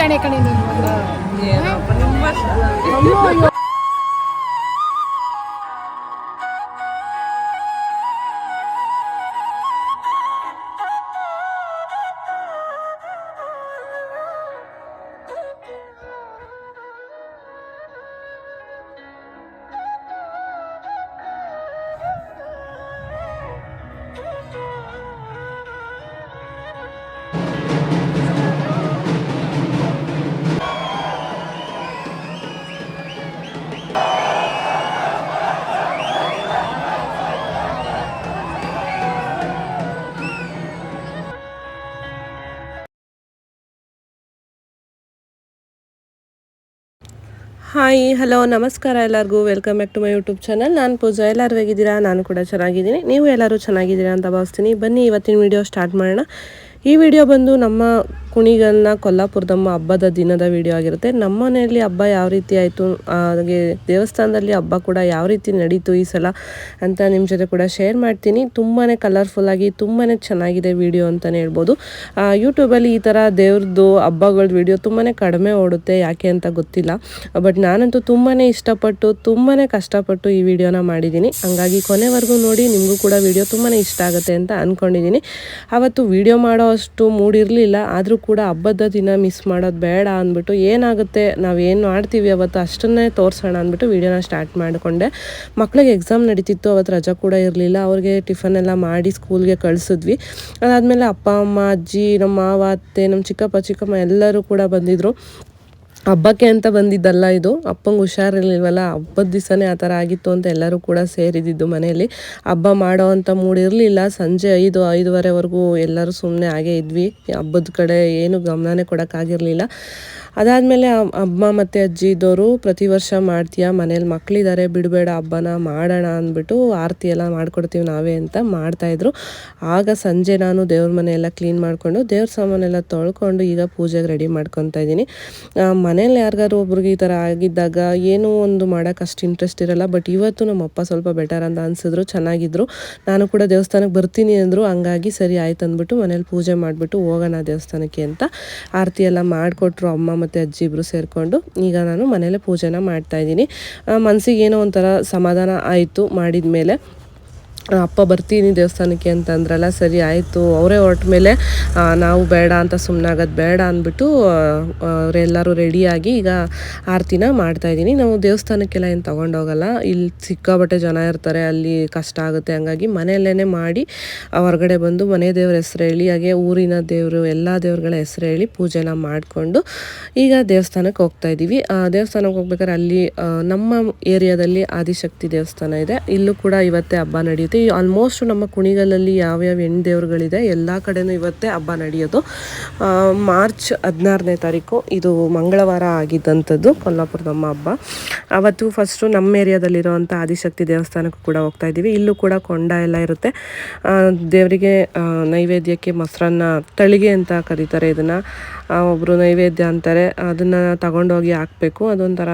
ತುಂಬಾ ಜಾಣೆ ಕಣೆ ಹಾಯ್, ಹಲೋ, ನಮಸ್ಕಾರ ಎಲ್ಲರಿಗೂ. Welcome back to my YouTube channel ನಾನು ಪೂಜಾ. ಎಲ್ಲರೂ ಹೇಗಿದ್ದೀರಾ? ನಾನು ಕೂಡ ಚೆನ್ನಾಗಿದ್ದೀನಿ. ನೀವು ಎಲ್ಲರೂ ಚೆನ್ನಾಗಿದ್ದೀರಾ ಅಂತ ಭಾವಿಸ್ತೀನಿ. ಬನ್ನಿ, ಇವತ್ತಿನ ವಿಡಿಯೋ ಸ್ಟಾರ್ಟ್ ಮಾಡೋಣ. ಈ ವಿಡಿಯೋ ಬಂದು ನಮ್ಮ ಕುಣಿಗಲ್ನ ಕೊಲ್ಲಾಪುರದಮ್ಮ ಹಬ್ಬದ ದಿನದ ವಿಡಿಯೋ ಆಗಿರುತ್ತೆ. ನಮ್ಮ ಮನೆಯಲ್ಲಿ ಹಬ್ಬ ಯಾವ ರೀತಿ ಆಯಿತು, ಹಾಗೆ ದೇವಸ್ಥಾನದಲ್ಲಿ ಹಬ್ಬ ಕೂಡ ಯಾವ ರೀತಿ ನಡೀತು ಈ ಸಲ ಅಂತ ನಿಮ್ಮ ಜೊತೆ ಕೂಡ ಶೇರ್ ಮಾಡ್ತೀನಿ. ತುಂಬಾ ಕಲರ್ಫುಲ್ಲಾಗಿ ತುಂಬಾ ಚೆನ್ನಾಗಿದೆ ವಿಡಿಯೋ ಅಂತಲೇ ಹೇಳ್ಬೋದು. ಯೂಟ್ಯೂಬಲ್ಲಿ ಈ ಥರ ದೇವ್ರದ್ದು ಹಬ್ಬಗಳ ವಿಡಿಯೋ ತುಂಬಾ ಕಡಿಮೆ ಓಡುತ್ತೆ, ಯಾಕೆ ಅಂತ ಗೊತ್ತಿಲ್ಲ. ಬಟ್ ನಾನಂತೂ ತುಂಬಾ ಇಷ್ಟಪಟ್ಟು ತುಂಬಾ ಕಷ್ಟಪಟ್ಟು ಈ ವಿಡಿಯೋನ ಮಾಡಿದ್ದೀನಿ. ಹಂಗಾಗಿ ಕೊನೆವರೆಗೂ ನೋಡಿ, ನಿಮಗೂ ಕೂಡ ವಿಡಿಯೋ ತುಂಬಾ ಇಷ್ಟ ಆಗುತ್ತೆ ಅಂತ ಅಂದ್ಕೊಂಡಿದ್ದೀನಿ ಅವತ್ತು ವಿಡಿಯೋ ಮಾಡೋ ಅಷ್ಟು ಮೂಡಿರಲಿಲ್ಲ ಆದರೂ ಕೂಡ ಹಬ್ಬದ ದಿನ ಮಿಸ್ ಮಾಡೋದು ಬೇಡ ಅಂದ್ಬಿಟ್ಟು ಏನಾಗುತ್ತೆ, ನಾವು ಏನು ಮಾಡ್ತೀವಿ ಅವತ್ತು ಅಷ್ಟನ್ನೇ ತೋರಿಸೋಣ ಅಂದ್ಬಿಟ್ಟು ವೀಡಿಯೋನ ಸ್ಟಾರ್ಟ್ ಮಾಡಿಕೊಂಡೆ. ಮಕ್ಳಿಗೆ ಎಕ್ಸಾಮ್ ನಡೀತಿತ್ತು, ಅವತ್ತು ರಜಾ ಕೂಡ ಇರಲಿಲ್ಲ, ಅವ್ರಿಗೆ ಟಿಫನ್ ಎಲ್ಲ ಮಾಡಿ ಸ್ಕೂಲ್ಗೆ ಕಳಿಸಿದ್ವಿ. ಅದಾದಮೇಲೆ ಅಪ್ಪ, ಅಮ್ಮ, ಅಜ್ಜಿ ನಮ್ಮ ಮಾವ, ಅತ್ತೆ ನಮ್ಮ ಚಿಕ್ಕಪ್ಪ, ಚಿಕ್ಕಮ್ಮ ಎಲ್ಲರೂ ಕೂಡ ಬಂದಿದ್ದರು ಹಬ್ಬಕ್ಕೆ ಅಂತ ಬಂದಿದ್ದಲ್ಲ ಇದು. ಅಪ್ಪಂಗೆ ಹುಷಾರಿರ್ಲಿಲ್ವಲ್ಲ? ಹಬ್ಬದ ದಿವಸನೇ ಆ ಥರ ಆಗಿತ್ತು ಅಂತ ಎಲ್ಲರೂ ಕೂಡ ಸೇರಿದ್ದಿದ್ದು ಮನೆಯಲ್ಲಿ. ಹಬ್ಬ ಮಾಡೋ ಅಂತ ಮೂಡಿರಲಿಲ್ಲ ಸಂಜೆ ಐದು, ಐದುವರೆವರೆಗೂ ಎಲ್ಲರೂ ಸುಮ್ಮನೆ ಹಾಗೇ ಇದ್ವಿ. ಹಬ್ಬದ ಕಡೆ ಏನು ಗಮನನೇ ಕೊಡೋಕ್ಕಾಗಿರಲಿಲ್ಲ. ಅದಾದಮೇಲೆ ಅಮ್ಮ ಮತ್ತು ಅಜ್ಜಿ ಇದ್ದವರು ಪ್ರತಿ ವರ್ಷ ಮಾಡ್ತೀಯ? ಮನೇಲಿ ಮಕ್ಕಳಿದ್ದಾರೆ ಬಿಡಬೇಡ ಹಬ್ಬನ ಮಾಡೋಣ ಅಂದ್ಬಿಟ್ಟು ಆರತಿ ಎಲ್ಲ ಮಾಡ್ಕೊಡ್ತೀವಿ ನಾವೇ ಅಂತ ಮಾಡ್ತಾಯಿದ್ರು ಆಗ ಸಂಜೆ ನಾನು ದೇವ್ರ ಮನೆ ಎಲ್ಲ ಕ್ಲೀನ್ ಮಾಡಿಕೊಂಡು ದೇವ್ರ ಸಾಮಾನೆಲ್ಲ ತೊಳ್ಕೊಂಡು ಈಗ ಪೂಜೆಗೆ ರೆಡಿ ಮಾಡ್ಕೊತಾ ಇದ್ದೀನಿ. ಮನೇಲಿ ಯಾರಿಗಾರು ಒಬ್ರಿಗೆ ಈ ಥರ ಆಗಿದ್ದಾಗ ಏನೂ ಒಂದು ಮಾಡೋಕೆ ಅಷ್ಟು ಇಂಟ್ರೆಸ್ಟ್ ಇರಲ್ಲ ಬಟ್ ಇವತ್ತು ನಮ್ಮ ಅಪ್ಪ ಸ್ವಲ್ಪ ಬೆಟರ್ ಅಂತ ಅನಿಸಿದ್ರು, ಚೆನ್ನಾಗಿದ್ರು. ನಾನು ಕೂಡ ದೇವಸ್ಥಾನಕ್ಕೆ ಬರ್ತೀನಿ ಅಂದರು, ಹಂಗಾಗಿ ಸರಿ ಆಯ್ತು ಅಂದ್ಬಿಟ್ಟು ಮನೇಲಿ ಪೂಜೆ ಮಾಡಿಬಿಟ್ಟು ಹೋಗೋಣ ದೇವಸ್ಥಾನಕ್ಕೆ ಅಂತ ಆರತಿ ಎಲ್ಲ ಮಾಡಿಕೊಟ್ರು ಅಮ್ಮ ಮತ್ತು ಅಜ್ಜಿ ಇಬ್ಬರು ಸೇರಿಕೊಂಡು ಈಗ ನಾನು ಮನೇಲೆ ಪೂಜೆನ ಮಾಡ್ತಾಯಿದ್ದೀನಿ ಮನಸ್ಸಿಗೆ ಏನೋ ಒಂಥರ ಸಮಾಧಾನ ಆಯಿತು ಮಾಡಿದ ಮೇಲೆ ಅಪ್ಪ ಬರ್ತೀನಿ ದೇವಸ್ಥಾನಕ್ಕೆ ಅಂತ ಅಂದ್ರಲ್ಲ, ಸರಿ ಆಯಿತು, ಅವರೇ ಹೊರಟ ಮೇಲೆ ನಾವು ಬೇಡ ಅಂತ ಸುಮ್ಮನಾಗೋದು ಬೇಡ ಅಂದ್ಬಿಟ್ಟು ಅವರೆಲ್ಲರೂ ರೆಡಿಯಾಗಿ ಈಗ ಆರತಿನ ಮಾಡ್ತಾಯಿದ್ದೀನಿ ನಾವು ದೇವಸ್ಥಾನಕ್ಕೆಲ್ಲ ಏನು ತೊಗೊಂಡೋಗಲ್ಲ ಇಲ್ಲಿ ಸಿಕ್ಕಾಬಟ್ಟೆ ಜನ ಇರ್ತಾರೆ, ಅಲ್ಲಿ ಕಷ್ಟ ಆಗುತ್ತೆ. ಹಂಗಾಗಿ ಮನೆಯಲ್ಲೇ ಮಾಡಿ ಹೊರಗಡೆ ಬಂದು ಮನೆ ದೇವ್ರ ಹೆಸರು ಹೇಳಿ, ಹಾಗೆ ಊರಿನ ದೇವರು, ಎಲ್ಲ ದೇವ್ರಗಳ ಹೆಸರು ಹೇಳಿ ಪೂಜೆನ ಮಾಡಿಕೊಂಡು ಈಗ ದೇವಸ್ಥಾನಕ್ಕೆ ಹೋಗ್ತಾ ಇದ್ದೀವಿ. ದೇವಸ್ಥಾನಕ್ಕೆ ಹೋಗ್ಬೇಕಾದ್ರೆ ಅಲ್ಲಿ ನಮ್ಮ ಏರಿಯಾದಲ್ಲಿ ಆದಿಶಕ್ತಿ ದೇವಸ್ಥಾನ ಇದೆ. ಇಲ್ಲೂ ಕೂಡ ಇವತ್ತೇ ಹಬ್ಬ ನಡೆಯುತ್ತೆ. ಈ ಆಲ್ಮೋಸ್ಟ್ ನಮ್ಮ ಕುಣಿಗಲಲ್ಲಿ ಯಾವ್ಯಾವ ಹೆಣ್ಣು ದೇವ್ರುಗಳಿದೆ, ಎಲ್ಲ ಕಡೆನೂ ಇವತ್ತೇ ಹಬ್ಬ ನಡೆಯೋದು. ಮಾರ್ಚ್ ಹದಿನಾರನೇ ತಾರೀಕು, ಇದು ಮಂಗಳವಾರ ಆಗಿದ್ದಂಥದ್ದು ಕೊಲ್ಲಾಪುರದಮ್ಮ ಹಬ್ಬ. ಅವತ್ತು ಫಸ್ಟು ನಮ್ಮ ಏರಿಯಾದಲ್ಲಿರುವಂಥ ಆದಿಶಕ್ತಿ ದೇವಸ್ಥಾನಕ್ಕೂ ಕೂಡ ಹೋಗ್ತಾ ಇದ್ದೀವಿ. ಇಲ್ಲೂ ಕೂಡ ಕೊಂಡ ಎಲ್ಲ ಇರುತ್ತೆ. ದೇವರಿಗೆ ನೈವೇದ್ಯಕ್ಕೆ ಮೊಸರನ್ನ, ತಳಿಗೆ ಅಂತ ಕರೀತಾರೆ ಇದನ್ನು. ಒಬ್ಬರು ನೈವೇದ್ಯ ಅಂತಾರೆ, ಅದನ್ನು ತಗೊಂಡೋಗಿ ಹಾಕಬೇಕು. ಅದೊಂಥರ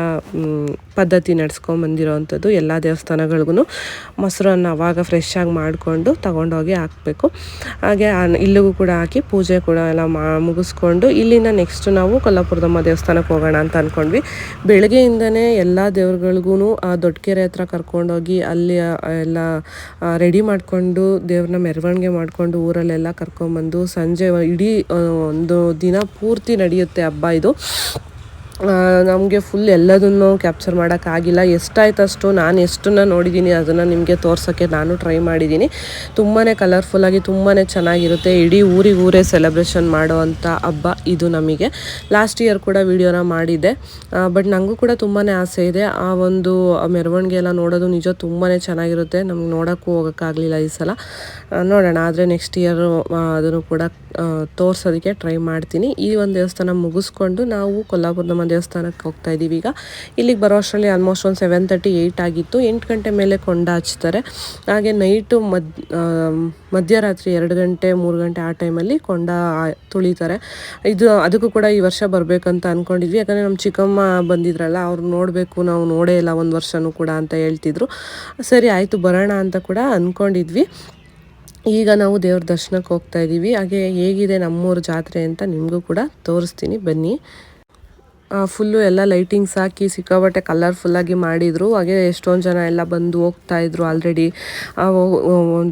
ಪದ್ಧತಿ ಪದ್ಧತಿ ನಡ್ಸ್ಕೊಂಬಂದಿರೋವಂಥದ್ದು ಎಲ್ಲ ದೇವಸ್ಥಾನಗಳಿಗೂ ಮೊಸರನ್ನು ಅವಾಗ ಫ್ರೆಶ್ ಮಾಡಿಕೊಂಡು ತಗೊಂಡೋಗಿ ಹಾಕಬೇಕು. ಹಾಗೆ ಇಲ್ಲಿಗೂ ಕೂಡ ಹಾಕಿ ಪೂಜೆ ಕೂಡ ಎಲ್ಲ ಮಾ, ಮುಗಿಸ್ಕೊಂಡು ಇಲ್ಲಿಂದ ನೆಕ್ಸ್ಟ್ ನಾವು ಕೊಲ್ಲಾಪುರದಮ್ಮ ದೇವಸ್ಥಾನಕ್ಕೆ ಹೋಗೋಣ ಅಂತ ಅಂದ್ಕೊಂಡ್ವಿ ಬೆಳಗ್ಗೆಯಿಂದನೇ ಎಲ್ಲ ದೇವ್ರುಗಳಿಗೂ ಆ ದೊಡ್ಡಕೆರೆ ಹತ್ರ ಕರ್ಕೊಂಡೋಗಿ ಅಲ್ಲಿ ಎಲ್ಲ ರೆಡಿ ಮಾಡಿಕೊಂಡು ದೇವ್ರನ್ನ ಮೆರವಣಿಗೆ ಮಾಡಿಕೊಂಡು ಊರಲ್ಲೆಲ್ಲ ಕರ್ಕೊಂಬಂದು ಸಂಜೆ ಇಡೀ ಒಂದು ದಿನ ಪೂರ್ತಿ ನಡೆಯುತ್ತೆ ಹಬ್ಬ ಇದು. ನಮಗೆ ಫುಲ್ ಎಲ್ಲದನ್ನು ಕ್ಯಾಪ್ಚರ್ ಮಾಡೋಕ್ಕಾಗಿಲ್ಲ. ಎಷ್ಟಾಯ್ತು ಅಷ್ಟು, ನಾನು ಎಷ್ಟನ್ನು ನೋಡಿದ್ದೀನಿ ಅದನ್ನು ನಿಮಗೆ ತೋರ್ಸೋಕ್ಕೆ ನಾನು ಟ್ರೈ ಮಾಡಿದ್ದೀನಿ ತುಂಬಾ ಕಲರ್ಫುಲ್ಲಾಗಿ ತುಂಬಾ ಚೆನ್ನಾಗಿರುತ್ತೆ. ಇಡೀ ಊರಿಗೆ ಊರೇ ಸೆಲೆಬ್ರೇಷನ್ ಮಾಡುವಂಥ ಹಬ್ಬ ಇದು ನಮಗೆ. ಲಾಸ್ಟ್ ಇಯರ್ ಕೂಡ ವಿಡಿಯೋನ ಮಾಡಿದ್ದೆ. ಬಟ್ ನನಗೂ ಕೂಡ ತುಂಬಾ ಆಸೆ ಇದೆ. ಆ ಒಂದು ಮೆರವಣಿಗೆ ಎಲ್ಲ ನೋಡೋದು ನಿಜ ತುಂಬಾ ಚೆನ್ನಾಗಿರುತ್ತೆ. ನಮ್ಗೆ ನೋಡೋಕ್ಕೂ ಹೋಗೋಕ್ಕಾಗಲಿಲ್ಲ ಈ ಸಲ. ನೋಡೋಣ. ಆದರೆ ನೆಕ್ಸ್ಟ್ ಇಯರು ಅದನ್ನು ಕೂಡ ತೋರಿಸೋದಕ್ಕೆ ಟ್ರೈ ಮಾಡ್ತೀನಿ. ಈ ಒಂದು ದೇವಸ್ಥಾನ ಮುಗಿಸ್ಕೊಂಡು ನಾವು ಕೊಲ್ಲಾಪುರದಮ್ಮ ದೇವಸ್ಥಾನಕ್ಕೆ ಹೋಗ್ತಾ ಇದ್ದೀವಿ ಈಗ. ಇಲ್ಲಿಗೆ ಬರೋ ಅಷ್ಟರಲ್ಲಿ ಆಲ್ಮೋಸ್ಟ್ ಒಂದು ಸೆವೆನ್ ತರ್ಟಿ ಏಯ್ಟ್ ಆಗಿತ್ತು. ಎಂಟು ಗಂಟೆ ಮೇಲೆ ಕೊಂಡ ಹಚ್ತಾರೆ. ಹಾಗೆ ನೈಟು ಮದ್ ಮಧ್ಯರಾತ್ರಿ ಎರಡು ಗಂಟೆ, ಮೂರು ಗಂಟೆ ಆ ಟೈಮಲ್ಲಿ ಕೊಂಡ ತುಳಿತಾರೆ. ಇದು, ಅದಕ್ಕೂ ಕೂಡ ಈ ವರ್ಷ ಬರಬೇಕಂತ ಅಂದ್ಕೊಂಡಿದ್ವಿ ಯಾಕಂದರೆ ನಮ್ಮ ಚಿಕ್ಕಮ್ಮ ಬಂದಿದ್ರಲ್ಲ, ಅವ್ರು ನೋಡಬೇಕು, ನಾವು ನೋಡೇ ಇಲ್ಲ ಒಂದು ವರ್ಷನೂ ಕೂಡ ಅಂತ ಹೇಳ್ತಿದ್ರು. ಸರಿ, ಆಯಿತು, ಬರೋಣ ಅಂತ ಕೂಡ ಅಂದ್ಕೊಂಡಿದ್ವಿ ಈಗ ನಾವು ದೇವ್ರ ದರ್ಶನಕ್ಕೆ ಹೋಗ್ತಾ ಇದ್ದೀವಿ. ಹಾಗೆ ಹೇಗಿದೆ ನಮ್ಮೂರ ಜಾತ್ರೆ ಅಂತ ನಿಮಗೂ ಕೂಡ ತೋರಿಸ್ತೀನಿ. ಬನ್ನಿ. ಫುಲ್ಲು ಎಲ್ಲ ಲೈಟಿಂಗ್ಸ್ ಹಾಕಿ ಸಿಕ್ಕಾಬಟ್ಟೆ ಕಲರ್ಫುಲ್ಲಾಗಿ ಮಾಡಿದರು. ಹಾಗೆ ಎಷ್ಟೊಂದು ಜನ ಎಲ್ಲ ಬಂದು ಹೋಗ್ತಾ ಇದ್ರು ಆಲ್ರೆಡಿ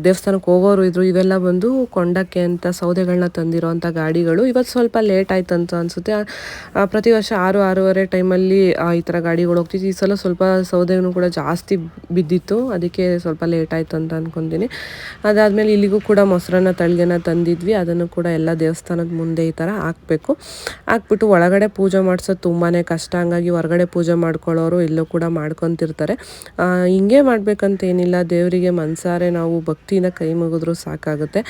ದೇವಸ್ಥಾನಕ್ಕೆ ಹೋಗೋರು ಇದ್ರು, ಇವೆಲ್ಲ ಬಂದು ಕೊಂಡಕ್ಕೆ ಅಂತ ಸೌದೆಗಳನ್ನ ತಂದಿರೋ ಗಾಡಿಗಳು. ಇವತ್ತು ಸ್ವಲ್ಪ ಲೇಟ್ ಆಯ್ತು ಅಂತ ಅನಿಸುತ್ತೆ. ಪ್ರತಿ ವರ್ಷ ಆರು, ಆರೂವರೆ ಟೈಮಲ್ಲಿ ಈ ಥರ ಗಾಡಿಗಳು ಹೋಗ್ತಿತ್ತು ಈ ಸಲ ಸ್ವಲ್ಪ ಸೌದೆನೂ ಕೂಡ ಜಾಸ್ತಿ ಬಿದ್ದಿತ್ತು. ಅದಕ್ಕೆ ಸ್ವಲ್ಪ ಲೇಟ್ ಆಯ್ತು ಅಂತ ಅಂದ್ಕೊಂತೀನಿ ಅದಾದಮೇಲೆ ಇಲ್ಲಿಗೂ ಕೂಡ ಮೊಸರನ್ನ, ತಳಿಗೆನ ತಂದಿದ್ವಿ. ಅದನ್ನು ಕೂಡ ಎಲ್ಲ ದೇವಸ್ಥಾನದ ಮುಂದೆ ಈ ಥರ ಹಾಕಬೇಕು. ಹಾಕ್ಬಿಟ್ಟು ಒಳಗಡೆ ಪೂಜೆ ಮಾಡಿಸೋದು ತುಂಬಾ ಕಷ್ಟ ಹಂಗಾಗಿ ಹೊರಗಡೆ ಪೂಜೆ ಮಾಡ್ಕೊಳ್ಳೋರು ಎಲ್ಲೂ ಕೂಡ ಮಾಡ್ಕೊತಿರ್ತಾರೆ. ಹಿಂಗೆ ಮಾಡಬೇಕಂತೇನಿಲ್ಲ ದೇವರಿಗೆ ಮನಸಾರೆ ನಾವು ಭಕ್ತಿಯಿಂದ ಕೈ ಮುಗಿದ್ರೂ ಸಾಕಾಗುತ್ತೆ.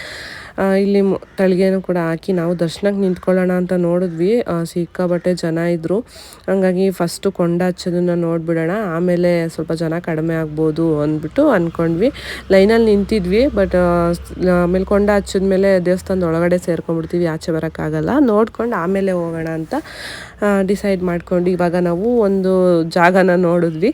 ಇಲ್ಲಿ ತಳಿಗೆನೂ ಕೂಡ ಹಾಕಿ ನಾವು ದರ್ಶನಕ್ಕೆ ನಿಂತ್ಕೊಳ್ಳೋಣ ಅಂತ ನೋಡಿದ್ವಿ. ಸಿಕ್ಕಾಬಟ್ಟೆ ಜನ ಇದ್ದರು ಹಂಗಾಗಿ ಫಸ್ಟು ಕೊಂಡ ಹಚ್ಚೋದನ್ನ ನೋಡಿಬಿಡೋಣ. ಆಮೇಲೆ ಸ್ವಲ್ಪ ಜನ ಕಡಿಮೆ ಆಗ್ಬೋದು ಅಂದ್ಬಿಟ್ಟು ಅಂದ್ಕೊಂಡ್ವಿ ಲೈನಲ್ಲಿ ನಿಂತಿದ್ವಿ ಬಟ್ ಆಮೇಲೆ ಕೊಂಡ ಹಚ್ಚಿದ್ಮೇಲೆ ದೇವಸ್ಥಾನದ ಒಳಗಡೆ ಸೇರ್ಕೊಂಡ್ಬಿಡ್ತೀವಿ. ಆಚೆ ಬರೋಕ್ಕಾಗಲ್ಲ. ನೋಡ್ಕೊಂಡು ಆಮೇಲೆ ಹೋಗೋಣ ಅಂತ ಡಿಸೈಡ್ ಮಾಡ್ಕೊಂಡು ಇವಾಗ ನಾವು ಒಂದು ಜಾಗನ ನೋಡಿದ್ವಿ.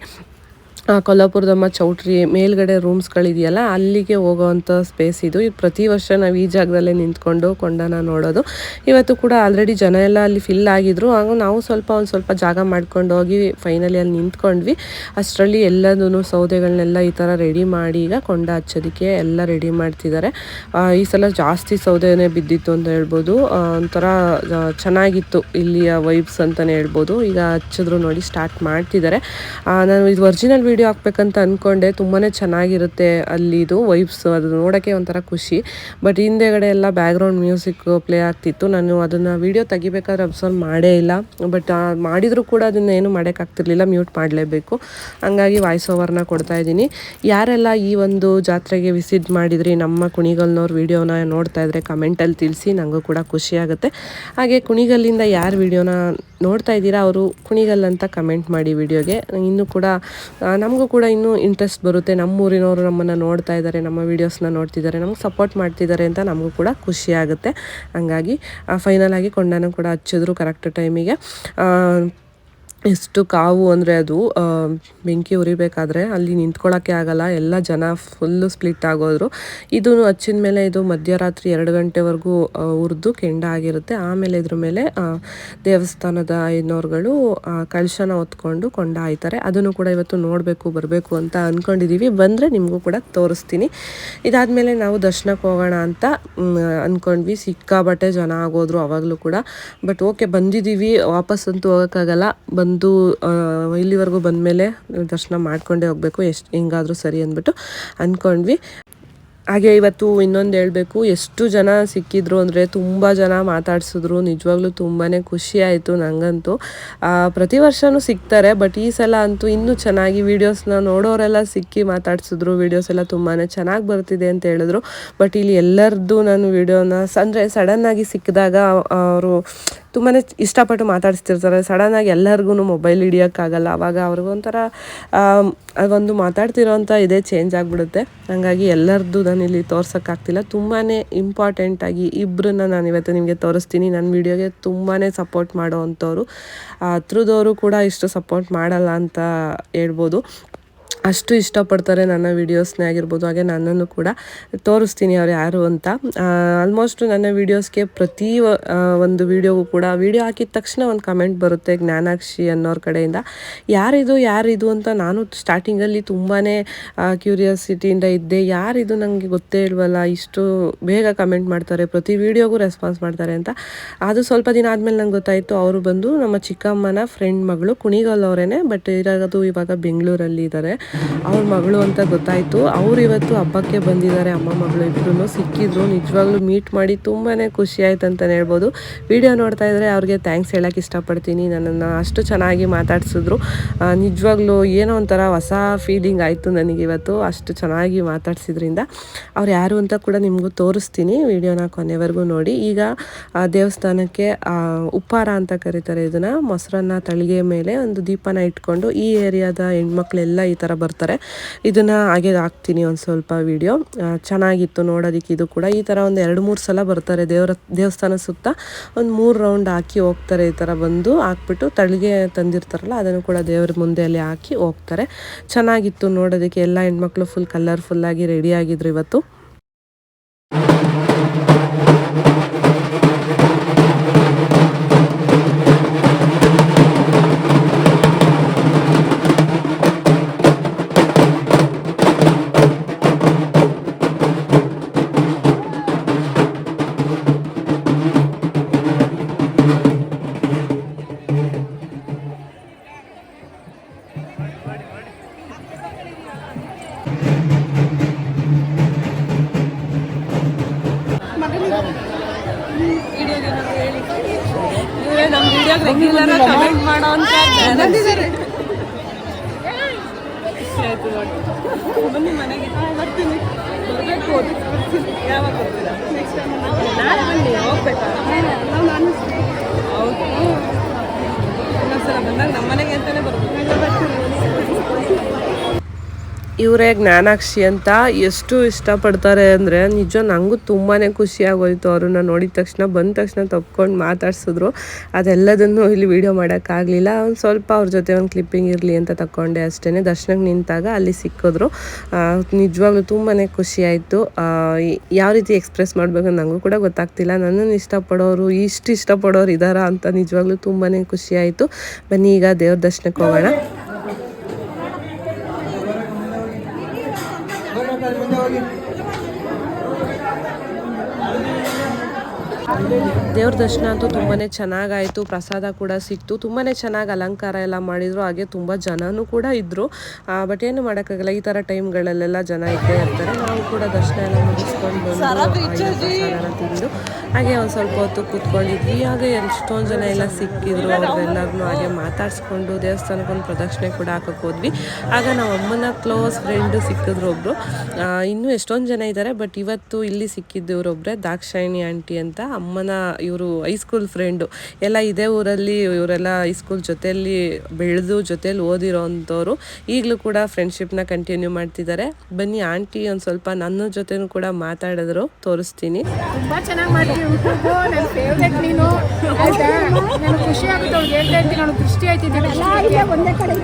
ಕೊಲ್ಲಾಪುರದಮ್ಮ ಚೌಟ್ರಿ ಮೇಲ್ಗಡೆ ರೂಮ್ಸ್ಗಳಿದೆಯಲ್ಲ, ಅಲ್ಲಿಗೆ ಹೋಗೋವಂಥ ಸ್ಪೇಸ್ ಇದು. ಇದು ಪ್ರತಿ ವರ್ಷ ನಾವು ಈ ಜಾಗದಲ್ಲೇ ನಿಂತ್ಕೊಂಡು ಕೊಂಡನ ನೋಡೋದು. ಇವತ್ತು ಕೂಡ ಆಲ್ರೆಡಿ ಜನ ಎಲ್ಲ ಅಲ್ಲಿ ಫಿಲ್ ಆಗಿದ್ರು. ಹಾಗೂ ನಾವು ಸ್ವಲ್ಪ ಒಂದು ಸ್ವಲ್ಪ ಜಾಗ ಮಾಡ್ಕೊಂಡು ಹೋಗಿ ಫೈನಲಿ ಅಲ್ಲಿ ನಿಂತ್ಕೊಂಡ್ವಿ. ಅಷ್ಟರಲ್ಲಿ ಎಲ್ಲದೂ ಸೌದೆಗಳನ್ನೆಲ್ಲ ಈ ಥರ ರೆಡಿ ಮಾಡಿ ಈಗ ಕೊಂಡ ಹಚ್ಚೋದಕ್ಕೆ ಎಲ್ಲ ರೆಡಿ ಮಾಡ್ತಿದ್ದಾರೆ. ಈ ಸಲ ಜಾಸ್ತಿ ಸೌದೆನೇ ಬಿದ್ದಿತ್ತು ಅಂತ ಹೇಳ್ಬೋದು. ಒಂಥರ ಚೆನ್ನಾಗಿತ್ತು ಇಲ್ಲಿಯ ವೈಬ್ಸ್ ಅಂತಲೇ ಹೇಳ್ಬೋದು. ಈಗ ಹಚ್ಚಿದ್ರು ನೋಡಿ ಸ್ಟಾರ್ಟ್ ಮಾಡ್ತಿದ್ದಾರೆ. ನಾನು ಇದು ಒರಿಜಿನಲ್ ವೀಡಿಯೋ ಹಾಕ್ಬೇಕಂತ ಅಂದ್ಕೊಂಡೆ ತುಂಬಾ ಚೆನ್ನಾಗಿರುತ್ತೆ ಅಲ್ಲಿದು ವೈಬ್ಸ್ ಅದು ನೋಡೋಕ್ಕೆ ಒಂಥರ ಖುಷಿ. ಬಟ್ ಹಿಂದೆಗಡೆ ಎಲ್ಲ ಬ್ಯಾಕ್ಗ್ರೌಂಡ್ ಮ್ಯೂಸಿಕ್ ಪ್ಲೇ ಆಗ್ತಿತ್ತು. ನಾನು ಅದನ್ನು ವಿಡಿಯೋ ತೆಗಿಬೇಕಾದ್ರೆ ಅಬ್ಸರ್ವ್ ಮಾಡೇ ಇಲ್ಲ. ಬಟ್ ಮಾಡಿದರೂ ಕೂಡ ಅದನ್ನ ಏನು ಮಾಡೋಕ್ಕಾಗ್ತಿರ್ಲಿಲ್ಲ ಮ್ಯೂಟ್ ಮಾಡಲೇಬೇಕು. ಹಂಗಾಗಿ ವಾಯ್ಸ್ ಓವರ್ನ ಕೊಡ್ತಾ ಇದ್ದೀನಿ. ಯಾರೆಲ್ಲ ಈ ಒಂದು ಜಾತ್ರೆಗೆ ವಿಸಿಟ್ ಮಾಡಿದ್ರಿ, ನಮ್ಮ ಕುಣಿಗಲ್ನವ್ರ ವಿಡಿಯೋನ ನೋಡ್ತಾ ಇದ್ರೆ ಕಮೆಂಟಲ್ಲಿ ತಿಳಿಸಿ. ನನಗೂ ಕೂಡ ಖುಷಿಯಾಗುತ್ತೆ ಹಾಗೆ ಕುಣಿಗಲ್ಲಿಂದ ಯಾರು ವೀಡಿಯೋನ ನೋಡ್ತಾ ಇದ್ದೀರಾ ಅವರು, ಕುಣಿಗಲ್ ಅಂತ ಕಮೆಂಟ್ ಮಾಡಿ ವಿಡಿಯೋಗೆ. ಇನ್ನೂ ಕೂಡ ನಮಗೂ ಕೂಡ ಇನ್ನೂ ಇಂಟ್ರೆಸ್ಟ್ ಬರುತ್ತೆ. ನಮ್ಮೂರಿನವರು ನಮ್ಮನ್ನು ನೋಡ್ತಾ ಇದ್ದಾರೆ, ನಮ್ಮ ವೀಡಿಯೋಸ್ನ ನೋಡ್ತಿದ್ದಾರೆ, ನಮ್ಗೆ ಸಪೋರ್ಟ್ ಮಾಡ್ತಿದ್ದಾರೆ ಅಂತ ನಮಗೂ ಕೂಡ ಖುಷಿ ಆಗುತ್ತೆ. ಹಂಗಾಗಿ ಫೈನಲ್ ಆಗಿ ಕೊಂಡನೂ ಕೂಡ ಹಚ್ಚಿದ್ರು ಕರೆಕ್ಟ್ ಟೈಮಿಗೆ ಎಷ್ಟು ಕಾವು ಅಂದರೆ ಅದು ಬೆಂಕಿ ಉರಿಬೇಕಾದ್ರೆ ಅಲ್ಲಿ ನಿಂತ್ಕೊಳ್ಳೋಕ್ಕೆ ಆಗಲ್ಲ. ಎಲ್ಲ ಜನ ಫುಲ್ಲು ಸ್ಪ್ಲಿಟ್ ಆಗೋದ್ರು. ಇದೂ ಹಚ್ಚಿದ ಮೇಲೆ ಇದು ಮಧ್ಯರಾತ್ರಿ ಎರಡು ಗಂಟೆವರೆಗೂ ಉರಿದು ಕೆಂಡ ಆಗಿರುತ್ತೆ. ಆಮೇಲೆ ಇದ್ರ ಮೇಲೆ ದೇವಸ್ಥಾನದ ಐನೋರುಗಳು ಕಳಶನ ಹೊತ್ಕೊಂಡು ಕೊಂಡ ಆಯ್ತಾರೆ ಅದನ್ನು ಕೂಡ ಇವತ್ತು ನೋಡಬೇಕು, ಬರಬೇಕು ಅಂತ ಅಂದ್ಕೊಂಡಿದ್ದೀವಿ ಬಂದರೆ ನಿಮಗೂ ಕೂಡ ತೋರಿಸ್ತೀನಿ. ಇದಾದಮೇಲೆ ನಾವು ದರ್ಶನಕ್ಕೆ ಹೋಗೋಣ ಅಂತ ಅಂದ್ಕೊಂಡ್ವಿ ಸಿಕ್ಕಾಬಟ್ಟೆ ಜನ ಆಗೋದ್ರು ಅವಾಗಲೂ ಕೂಡ. ಬಟ್ ಓಕೆ ಬಂದಿದ್ದೀವಿ ವಾಪಸ್ ಅಂತೂ ಹೋಗೋಕ್ಕಾಗಲ್ಲ. ಬಂದು ಆ, ಇಲ್ಲಿವರೆಗೂ ಬಂದಮೇಲೆ ದರ್ಶನ ಮಾಡ್ಕೊಂಡೇ ಹೋಗಬೇಕು ಎಷ್ಟು ಹಿಂಗಾದರೂ ಸರಿ ಅಂದ್ಬಿಟ್ಟು ಅಂದ್ಕೊಂಡ್ವಿ ಹಾಗೆ ಇವತ್ತು ಇನ್ನೊಂದು ಹೇಳಬೇಕು ಎಷ್ಟು ಜನ ಸಿಕ್ಕಿದ್ರು ಅಂದರೆ ತುಂಬ ಜನ ಮಾತಾಡಿಸಿದ್ರು ನಿಜವಾಗ್ಲೂ ತುಂಬಾ ಖುಷಿ ಆಯಿತು ನನಗಂತೂ ಪ್ರತಿ ವರ್ಷವೂ ಸಿಗ್ತಾರೆ ಬಟ್ ಈ ಸಲ ಅಂತೂ ಇನ್ನೂ ಚೆನ್ನಾಗಿ ವೀಡಿಯೋಸ್ನ ನೋಡೋರೆಲ್ಲ ಸಿಕ್ಕಿ ಮಾತಾಡಿಸಿದ್ರು ವೀಡಿಯೋಸ್ ಎಲ್ಲ ತುಂಬಾ ಚೆನ್ನಾಗಿ ಬರ್ತಿದೆ ಅಂತ ಹೇಳಿದ್ರು. ಬಟ್ ಇಲ್ಲಿ ಎಲ್ಲರದ್ದು ನಾನು ವೀಡಿಯೋನ ಅಂದರೆ ಸಡನ್ನಾಗಿ ಸಿಕ್ಕಿದಾಗ ಅವರು ತುಂಬಾ ಇಷ್ಟಪಟ್ಟು ಮಾತಾಡಿಸ್ತಿರ್ತಾರೆ. ಸಡನ್ನಾಗಿ ಎಲ್ಲರಿಗೂ ಮೊಬೈಲ್ ಹಿಡಿಯೋಕ್ಕಾಗಲ್ಲ. ಆವಾಗ ಅವ್ರಿಗೊಂಥರ ಒಂದು ಅದೊಂದು ಮಾತಾಡ್ತಿರೋಂಥ ಇದೇ ಚೇಂಜ್ ಆಗಿಬಿಡುತ್ತೆ. ಹಾಗಾಗಿ ಎಲ್ಲರದ್ದು ನಾನು ಇಲ್ಲಿ ತೋರ್ಸೋಕ್ಕಾಗ್ತಿಲ್ಲ. ತುಂಬಾ ಇಂಪಾರ್ಟೆಂಟಾಗಿ ಇಬ್ಬರನ್ನ ನಾನು ಇವತ್ತು ನಿಮಗೆ ತೋರಿಸ್ತೀನಿ. ನನ್ನ ವೀಡಿಯೋಗೆ ತುಂಬಾ ಸಪೋರ್ಟ್ ಮಾಡೋ ಅಂಥವ್ರು. ಹತ್ರದವರು ಕೂಡ ಇಷ್ಟು ಸಪೋರ್ಟ್ ಮಾಡಲ್ಲ ಅಂತ ಹೇಳ್ಬೋದು. ಅಷ್ಟು ಇಷ್ಟಪಡ್ತಾರೆ ನನ್ನ ವೀಡಿಯೋಸ್ನೇ ಆಗಿರ್ಬೋದು, ಹಾಗೆ ನನ್ನನ್ನು ಕೂಡ ತೋರಿಸ್ತೀನಿ ಅವ್ರು ಯಾರು ಅಂತ. ಆಲ್ಮೋಸ್ಟ್ ನನ್ನ ವೀಡಿಯೋಸ್ಗೆ ಪ್ರತಿ ಒಂದು ವೀಡಿಯೋಗೂ ಕೂಡ ವೀಡಿಯೋ ಹಾಕಿದ ತಕ್ಷಣ ಒಂದು ಕಮೆಂಟ್ ಬರುತ್ತೆ ಜ್ಞಾನಾಕ್ಷಿ ಅನ್ನೋರ ಕಡೆಯಿಂದ. ಯಾರಿದು ಯಾರಿದು ಅಂತ ನಾನು ಸ್ಟಾರ್ಟಿಂಗಲ್ಲಿ ತುಂಬಾ ಕ್ಯೂರಿಯಾಸಿಟಿಯಿಂದ ಇದ್ದೆ. ಯಾರಿದು ನನಗೆ ಗೊತ್ತೇ ಇಲ್ವಲ್ಲ, ಇಷ್ಟು ಬೇಗ ಕಮೆಂಟ್ ಮಾಡ್ತಾರೆ, ಪ್ರತಿ ವೀಡಿಯೋಗೂ ರೆಸ್ಪಾನ್ಸ್ ಮಾಡ್ತಾರೆ ಅಂತ. ಅದು ಸ್ವಲ್ಪ ದಿನ ಆದಮೇಲೆ ನಂಗೆ ಗೊತ್ತಾಯಿತು, ಅವರು ಬಂದು ನಮ್ಮ ಚಿಕ್ಕಮ್ಮನ ಫ್ರೆಂಡ್ ಮಗಳು ಕುಣಿಗಲ್ ಅವರೇನೆ ಬಟ್ ಇರೋದು ಇವಾಗ ಬೆಂಗಳೂರಲ್ಲಿ ಇದ್ದಾರೆ ಅವ್ರ ಮಗಳು ಅಂತ ಗೊತ್ತಾಯಿತು. ಅವ್ರು ಇವತ್ತು ಹಬ್ಬಕ್ಕೆ ಬಂದಿದ್ದಾರೆ, ಅಮ್ಮ ಮಗಳು ಇಬ್ಬರು ಸಿಕ್ಕಿದ್ರು, ನಿಜವಾಗ್ಲೂ ಮೀಟ್ ಮಾಡಿ ತುಂಬಾ ಖುಷಿ ಆಯ್ತು ಅಂತಲೇ ಹೇಳ್ಬೋದು. ವಿಡಿಯೋ ನೋಡ್ತಾ ಇದ್ರೆ ಅವ್ರಿಗೆ ಥ್ಯಾಂಕ್ಸ್ ಹೇಳಕ್ಕೆ ಇಷ್ಟಪಡ್ತೀನಿ. ನನ್ನನ್ನು ಅಷ್ಟು ಚೆನ್ನಾಗಿ ಮಾತಾಡ್ಸಿದ್ರು. ನಿಜವಾಗ್ಲೂ ಏನೋ ಒಂಥರ ಹೊಸ ಫೀಲಿಂಗ್ ಆಯಿತು ನನಗೆ ಇವತ್ತು. ಅಷ್ಟು ಚೆನ್ನಾಗಿ ಮಾತಾಡ್ಸಿದ್ರಿಂದ. ಅವ್ರು ಯಾರು ಅಂತ ಕೂಡ ನಿಮಗೂ ತೋರಿಸ್ತೀನಿ ವಿಡಿಯೋನ ಕೊನೆವರೆಗೂ ನೋಡಿ. ಈಗ ದೇವಸ್ಥಾನಕ್ಕೆ ಉಪ್ಪಾರ ಅಂತ ಕರೀತಾರೆ ಇದನ್ನು. ಮೊಸರನ್ನ ತಳಿಗೆ ಮೇಲೆ ಒಂದು ದೀಪನ ಇಟ್ಕೊಂಡು ಈ ಏರಿಯಾದ ಹೆಣ್ಮಕ್ಳೆಲ್ಲ ಈ ಥರ ಬರ್ತಾರೆ. ಇದನ್ನು ಹಾಗೆ ಹಾಕ್ತೀನಿ ಒಂದು ಸ್ವಲ್ಪ ವಿಡಿಯೋ ಚೆನ್ನಾಗಿತ್ತು ನೋಡೋದಕ್ಕೆ ಇದು ಕೂಡ. ಈ ಥರ ಒಂದು ಎರಡು ಮೂರು ಸಲ ಬರ್ತಾರೆ ದೇವರ ದೇವಸ್ಥಾನ ಸುತ್ತ. ಒಂದು ಮೂರು ರೌಂಡ್ ಹಾಕಿ ಹೋಗ್ತಾರೆ ಈ ಥರ ಬಂದು. ಹಾಕ್ಬಿಟ್ಟು ತಳಿಗೆ ತಂದಿರ್ತಾರಲ್ಲ, ಅದನ್ನು ಕೂಡ ದೇವ್ರ ಮುಂದೆ ಅಲ್ಲಿ ಹಾಕಿ ಹೋಗ್ತಾರೆ. ಚೆನ್ನಾಗಿತ್ತು ನೋಡೋದಕ್ಕೆ. ಎಲ್ಲ ಹೆಣ್ಮಕ್ಳು ಫುಲ್ ಕಲರ್ಫುಲ್ಲಾಗಿ ರೆಡಿ ಆಗಿದ್ರು ಇವತ್ತು. ಜ್ಞಾನಾಕ್ಷಿ ಅಂತ ಎಷ್ಟು ಇಷ್ಟಪಡ್ತಾರೆ ಅಂದರೆ ನಿಜ ನನಗೂ ತುಂಬಾ ಖುಷಿ ಆಗೋಯ್ತು ಅವ್ರನ್ನ ನೋಡಿದ ತಕ್ಷಣ, ಬಂದ ತಕ್ಷಣ ತಕ್ಕೊಂಡು ಮಾತಾಡ್ಸಿದ್ರು. ಅದೆಲ್ಲದನ್ನು ಇಲ್ಲಿ ವೀಡಿಯೋ ಮಾಡೋಕ್ಕಾಗಲಿಲ್ಲ. ಒಂದು ಸ್ವಲ್ಪ ಅವ್ರ ಜೊತೆ ಒಂದು ಕ್ಲಿಪ್ಪಿಂಗ್ ಇರಲಿ ಅಂತ ತಗೊಂಡೆ ಅಷ್ಟೇ ದರ್ಶನಕ್ಕೆ ನಿಂತಾಗ ಅಲ್ಲಿ ಸಿಕ್ಕಿದ್ರು. ನಿಜವಾಗ್ಲೂ ತುಂಬಾ ಖುಷಿ ಆಯಿತು. ಯಾವ ರೀತಿ ಎಕ್ಸ್ಪ್ರೆಸ್ ಮಾಡಬೇಕು ನನಗೂ ಕೂಡ ಗೊತ್ತಾಗ್ತಿಲ್ಲ. ನನ್ನನ್ನು ಇಷ್ಟಪಡೋರು, ಇಷ್ಟು ಇಷ್ಟಪಡೋರು ಇದ್ದಾರಾ ಅಂತ ನಿಜವಾಗ್ಲೂ ತುಂಬಾ ಖುಷಿ ಆಯಿತು. ಬನ್ನಿ ಈಗ ದೇವ್ರ ದರ್ಶನಕ್ಕೆ ಹೋಗೋಣ. 여기. ದೇವ್ರ ದರ್ಶನ ಅಂತೂ ತುಂಬಾ ಚೆನ್ನಾಗಾಯಿತು ಪ್ರಸಾದ ಕೂಡ ಸಿಕ್ತು. ತುಂಬಾ ಚೆನ್ನಾಗಿ ಅಲಂಕಾರ ಎಲ್ಲ ಮಾಡಿದ್ರು ಹಾಗೆ ತುಂಬ ಜನನೂ ಕೂಡ ಇದ್ದರು ಬಟ್ ಏನು ಮಾಡೋಕ್ಕಾಗಲ್ಲ ಈ ಥರ ಟೈಮ್ಗಳಲ್ಲೆಲ್ಲ ಜನ ಇದ್ದೇ ಇರ್ತಾರೆ. ನಾವು ಕೂಡ ದರ್ಶನ ಎಲ್ಲ ಮುಗಿಸ್ಕೊಂಡು ಬಂದು ತಿಂದು ಹಾಗೆ ಒಂದು ಸ್ವಲ್ಪ ಹೊತ್ತು ಕೂತ್ಕೊಂಡಿದ್ವಿ. ಹಾಗೆ ಎಷ್ಟೊಂದು ಜನ ಎಲ್ಲ ಸಿಕ್ಕಿದ್ರು ಅವ್ರನ್ನೆಲ್ಲರನ್ನೂ ಹಾಗೆ ಮಾತಾಡಿಸ್ಕೊಂಡು ದೇವಸ್ಥಾನಕ್ಕೊಂದು ಪ್ರದಕ್ಷಿಣೆ ಕೂಡ ಹಾಕಕ್ಕೆ ಹೋದ್ವಿ. ಆಗ ನಾವು ಅಮ್ಮನ ಕ್ಲೋಸ್ ಫ್ರೆಂಡ್ ಸಿಕ್ಕಿದ್ರು ಒಬ್ಬರು ಇನ್ನೂ ಎಷ್ಟೊಂದು ಜನ ಇದ್ದಾರೆ ಬಟ್ ಇವತ್ತು ಇಲ್ಲಿ ಸಿಕ್ಕಿದ್ದು ಇವರೊಬ್ಬರೇ ದಾಕ್ಷಾಯಿಣಿ ಆಂಟಿ ಅಂತ ಅಮ್ಮನ ಇವರು ಹೈಸ್ಕೂಲ್ ಫ್ರೆಂಡು ಎಲ್ಲ ಇದೇ ಊರಲ್ಲಿ ಇವರೆಲ್ಲ ಹೈಸ್ಕೂಲ್ ಜೊತೆಯಲ್ಲಿ ಬೆಳೆದು ಜೊತೆಲಿ ಓದಿರೋ ಅಂಥವ್ರು ಈಗಲೂ ಕೂಡ ಫ್ರೆಂಡ್ಶಿಪ್ನ ಕಂಟಿನ್ಯೂ ಮಾಡ್ತಿದ್ದಾರೆ. ಬನ್ನಿ ಆಂಟಿ ಒಂದು ಸ್ವಲ್ಪ ನನ್ನ ಜೊತೆನೂ ಕೂಡ ಮಾತಾಡಿದ್ರು ತೋರಿಸ್ತೀನಿ. ತುಂಬ ಚೆನ್ನಾಗಿ ಮಾಡ್ತೀವಿ ನನ್ನ ಫೇವ್ರೆಟ್ ನೀನು. ಆಯ್ತಾ? ನನಗೆ ಖುಷಿ ಆಗುತ್ತೆ ಅವ್ಳು ಹೇಳ್ತಾ ಇರ್ತೀನಿ. ಅವಳು ದೃಷ್ಟಿ ಆಯ್ತಿದ್ದೆ ಒಂದೇ ಕಡೆ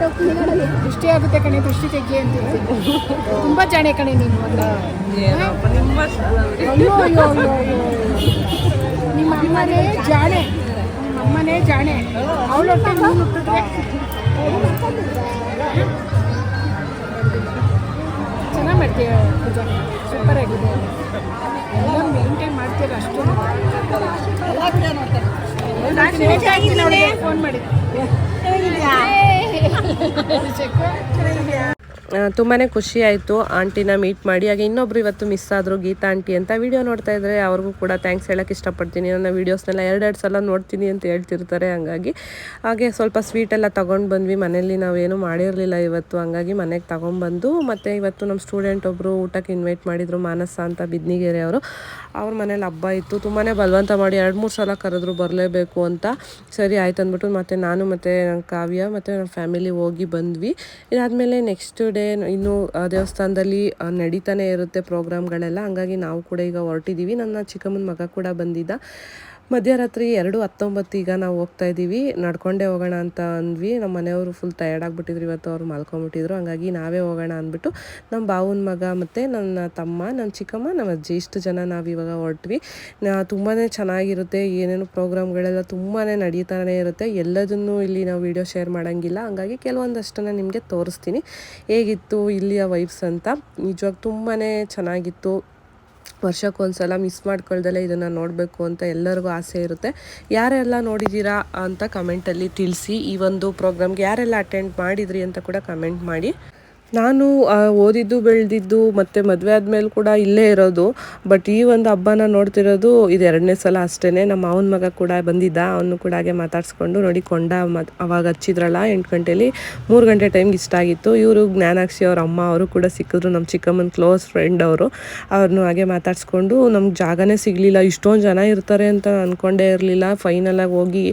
ದೃಷ್ಟಿ ಆಗುತ್ತೆ ಕಣೆ ದೃಷ್ಟಿ ತೆಗಿ ಅಂತ ಹೇಳ್ತೀನಿ. ತುಂಬಾ ಜಾಣೆ ಕಣೆ ನೀನು. ಅಯ್ಯೋ ಅಯ್ಯೋ ಅಯ್ಯೋ. ನಿಮ್ಮ ಅಮ್ಮನೇ ಜಾಣೆ ನಿಮ್ಮ ಅಮ್ಮನೇ ಜಾಣೆ ಅವಳೊಟ್ಟೆ ನೀನು ಹುಟ್ಟಿದ್ರೆ ಚೆನ್ನಾಗಿ ಮಾಡ್ತೀಯ ಪೂಜಾ ಸೂಪರ್ ಆಗಿದೆ ಎಲ್ಲ ಮೇಂಟೈನ್ ಮಾಡ್ತೀರ ಅಷ್ಟು ಫೋನ್ ಮಾಡಿ ತುಂಬಾ ಖುಷಿ ಆಯಿತು ಆಂಟಿನ ಮೀಟ್ ಮಾಡಿ. ಹಾಗೆ ಇನ್ನೊಬ್ರು ಇವತ್ತು ಮಿಸ್ ಆದರು ಗೀತಾ ಆಂಟಿ ಅಂತ ವಿಡಿಯೋ ನೋಡ್ತಾ ಇದ್ದರೆ ಅವ್ರಿಗೂ ಕೂಡ ಥ್ಯಾಂಕ್ಸ್ ಹೇಳೋಕ್ಕೆ ಇಷ್ಟಪಡ್ತೀನಿ. ನನ್ನ ವೀಡಿಯೋಸ್ನೆಲ್ಲ ಎರಡೆರಡು ಸಲ ನೋಡ್ತೀನಿ ಅಂತ ಹೇಳ್ತಿರ್ತಾರೆ ಹಂಗಾಗಿ. ಹಾಗೆ ಸ್ವಲ್ಪ ಸ್ವೀಟ್ ಎಲ್ಲ ತೊಗೊಂಡು ಬಂದ್ವಿ. ಮನೇಲಿ ನಾವೇನು ಮಾಡಿರಲಿಲ್ಲ ಇವತ್ತು. ಹಂಗಾಗಿ ಮನೆಗೆ ತೊಗೊಂಡ್ಬಂದು ಮತ್ತು ಇವತ್ತು ನಮ್ಮ ಸ್ಟೂಡೆಂಟ್ ಒಬ್ಬರು ಊಟಕ್ಕೆ ಇನ್ವೈಟ್ ಮಾಡಿದರು, ಮಾನಸ ಅಂತ ಬಿದ್ನಿಗೆರೆ ಅವರು. ಅವ್ರ ಮನೇಲಿ ಹಬ್ಬ ಇತ್ತು. ತುಂಬಾ ಬಲವಂತ ಮಾಡಿ ಎರಡು ಮೂರು ಸಲ ಕರೆದ್ರು ಬರಲೇಬೇಕು ಅಂತ. ಸರಿ ಆಯ್ತು ಅಂದ್ಬಿಟ್ಟು ಮತ್ತು ನಾನು ಮತ್ತು ನನ್ನ ಕಾವ್ಯ ಮತ್ತು ನನ್ನ ಫ್ಯಾಮಿಲಿ ಹೋಗಿ ಬಂದ್ವಿ. ಇದಾದಮೇಲೆ ನೆಕ್ಸ್ಟ್ ಡೇ ಇನ್ನು ದೇವಸ್ಥಾನದಲ್ಲಿ ನಡೀತಾನೆ ಇರುತ್ತೆ ಪ್ರೋಗ್ರಾಮ್ಗಳೆಲ್ಲ. ಹಂಗಾಗಿ ನಾವು ಕೂಡ ಈಗ ಹೊರಟಿದ್ದೀವಿ ನನ್ನ ಚಿಕ್ಕಮ್ಮನ ಮಗ ಕೂಡ ಬಂದಿದ್ದ. ಮಧ್ಯರಾತ್ರಿ ಎರಡು ಹತ್ತೊಂಬತ್ತು ಈಗ ನಾವು ಹೋಗ್ತಾ ಇದ್ದೀವಿ. ನಡ್ಕೊಂಡೇ ಹೋಗೋಣ ಅಂತ ಅಂದ್ವಿ. ನಮ್ಮ ಮನೆಯವರು ಫುಲ್ ಟಯರ್ಡ್ ಆಗಿಬಿಟ್ಟಿದ್ರು. ಇವತ್ತು ಅವ್ರು ಮಲ್ಕೊಂಬಿಟ್ಟಿದ್ರು. ಹಂಗಾಗಿ ನಾವೇ ಹೋಗೋಣ ಅಂದ್ಬಿಟ್ಟು ನಮ್ಮ ಬಾವನ ಮಗ ಮತ್ತು ನನ್ನ ತಮ್ಮ, ನನ್ನ ಚಿಕ್ಕಮ್ಮ, ನಮ್ಮ ಅಜ್ಜಿ ಇಷ್ಟು ಜನ ನಾವು ಇವಾಗ ಹೊರಟ್ವಿ. ತುಂಬಾ ಚೆನ್ನಾಗಿರುತ್ತೆ. ಏನೇನು ಪ್ರೋಗ್ರಾಮ್ಗಳೆಲ್ಲ ತುಂಬಾ ನಡೀತಾನೆ ಇರುತ್ತೆ. ಎಲ್ಲದನ್ನು ಇಲ್ಲಿ ನಾವು ವಿಡಿಯೋ ಶೇರ್ ಮಾಡೋಂಗಿಲ್ಲ. ಹಂಗಾಗಿ ಕೆಲವೊಂದಷ್ಟನ್ನು ನಿಮಗೆ ತೋರಿಸ್ತೀನಿ. ಹೇಗಿತ್ತು ಇಲ್ಲಿಯ ವೈಬ್ಸ್ ಅಂತ. ನಿಜವಾಗಿ ತುಂಬಾ ಚೆನ್ನಾಗಿತ್ತು. ವರ್ಷಕ್ಕೊಂದ್ಸಲ ಮಿಸ್ ಮಾಡ್ಕೊಳ್ದಲ್ಲೇ ಇದನ್ನು ನೋಡಬೇಕು ಅಂತ ಎಲ್ಲರಿಗೂ ಆಸೆ ಇರುತ್ತೆ. ಯಾರೆಲ್ಲ ನೋಡಿದ್ದೀರಾ ಅಂತ ಕಮೆಂಟಲ್ಲಿ ತಿಳಿಸಿ. ಈ ಒಂದು ಪ್ರೋಗ್ರಾಮ್ಗೆ ಯಾರೆಲ್ಲ ಅಟೆಂಡ್ ಮಾಡಿದ್ರಿ ಅಂತ ಕೂಡ ಕಮೆಂಟ್ ಮಾಡಿ. ನಾನು ಓದಿದ್ದು, ಬೆಳೆದಿದ್ದು, ಮತ್ತು ಮದುವೆ ಆದಮೇಲೆ ಕೂಡ ಇಲ್ಲೇ ಇರೋದು. ಬಟ್ ಈ ಒಂದು ಹಬ್ಬನ ನೋಡ್ತಿರೋದು ಇದು ಎರಡನೇ ಸಲ ಅಷ್ಟೇ ನಮ್ಮ ಮಾವನ ಮಗ ಕೂಡ ಬಂದಿದ್ದ. ಅವನು ಕೂಡ ಹಾಗೆ ಮಾತಾಡಿಸ್ಕೊಂಡು ನೋಡಿ ಕೊಂಡ ಮತ್ ಅವಾಗ ಹಚ್ಚಿದ್ರಲ್ಲ ಎಂಟು ಗಂಟೆಲಿ. ಮೂರು ಗಂಟೆ ಟೈಮ್ಗೆ ಇಷ್ಟ ಆಗಿತ್ತು. ಇವರು ಜ್ಞಾನಾಕ್ಷಿ ಅವ್ರ ಅಮ್ಮ ಅವರು ಕೂಡ ಸಿಕ್ಕಿದ್ರು. ನಮ್ಮ ಚಿಕ್ಕಮ್ಮನ ಕ್ಲೋಸ್ ಫ್ರೆಂಡ್ ಅವರು. ಅವ್ರನ್ನೂ ಹಾಗೆ ಮಾತಾಡಿಸ್ಕೊಂಡು ನಮ್ಗೆ ಜಾಗನೇ ಸಿಗಲಿಲ್ಲ. ಇಷ್ಟೊಂದು ಜನ ಇರ್ತಾರೆ ಅಂತ ಅಂದ್ಕೊಂಡೇ ಇರಲಿಲ್ಲ. ಫೈನಲಾಗಿ ಹೋಗಿ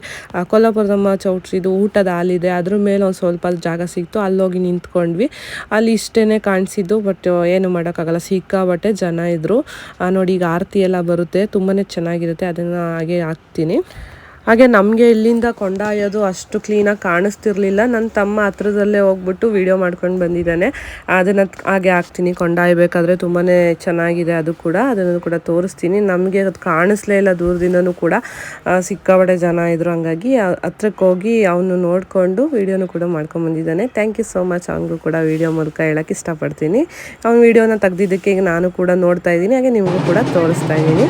ಕೊಲ್ಲಾಪುರದಮ್ಮ ಚೌಟ್ರಿದು ಊಟದ ಹಾಲಿದೆ ಅದ್ರ ಮೇಲೆ ಒಂದು ಸ್ವಲ್ಪ ಜಾಗ ಸಿಕ್ತು. ಅಲ್ಲೋಗಿ ನಿಂತ್ಕೊಂಡ್ವಿ. ಅಲ್ಲಿ ಇಷ್ಟೇ ಕಾಣಿಸಿದ್ದು ಬಟ್ ಏನು ಮಾಡೋಕ್ಕಾಗಲ್ಲ. ಸಿಕ್ಕಾಬಟ್ಟೆ ಜನ ಇದ್ದರು ನೋಡಿ, ಈಗ ಆರತಿ ಎಲ್ಲ ಬರುತ್ತೆ. ತುಂಬಾ ಚೆನ್ನಾಗಿರುತ್ತೆ. ಅದನ್ನು ಹಾಗೆ ಹಾಕ್ತೀನಿ. ಹಾಗೆ ನಮಗೆ ಇಲ್ಲಿಂದ ಕೊಂಡಾಯೋದು ಅಷ್ಟು ಕ್ಲೀನಾಗಿ ಕಾಣಿಸ್ತಿರ್ಲಿಲ್ಲ. ನನ್ನ ತಮ್ಮ ಹತ್ರದಲ್ಲೇ ಹೋಗ್ಬಿಟ್ಟು ವಿಡಿಯೋ ಮಾಡ್ಕೊಂಡು ಬಂದಿದ್ದಾನೆ. ಅದನ್ನು ಹಾಗೆ ಹಾಕ್ತೀನಿ, ಕೊಂಡಾಯ್ಬೇಕಾದ್ರೆ ತುಂಬಾ ಚೆನ್ನಾಗಿದೆ ಅದು ಕೂಡ. ಅದನ್ನು ಕೂಡ ತೋರಿಸ್ತೀನಿ. ನಮಗೆ ಅದು ಕಾಣಿಸ್ಲೇ ಇಲ್ಲ ದೂರದಿಂದನೂ ಕೂಡ. ಸಿಕ್ಕಾಬಡೆ ಜನ ಇದ್ರು ಹಂಗಾಗಿ ಹತ್ರಕ್ಕೆ ಹೋಗಿ ಅವನು ನೋಡಿಕೊಂಡು ವೀಡಿಯೋನು ಕೂಡ ಮಾಡ್ಕೊಂಡು ಬಂದಿದ್ದಾನೆ. ಥ್ಯಾಂಕ್ ಯು ಸೋ ಮಚ್ ಅವನಿಗೂ ಕೂಡ ವೀಡಿಯೋ ಮೂಲಕ ಹೇಳೋಕ್ಕೆ ಇಷ್ಟಪಡ್ತೀನಿ. ಅವ್ನ ವೀಡಿಯೋನ ತೆಗ್ದಿದ್ದಕ್ಕೆ ಈಗ ನಾನು ಕೂಡ ನೋಡ್ತಾ ಇದ್ದೀನಿ. ಹಾಗೆ ನಿಮಗೂ ಕೂಡ ತೋರಿಸ್ತಾ ಇದ್ದೀನಿ.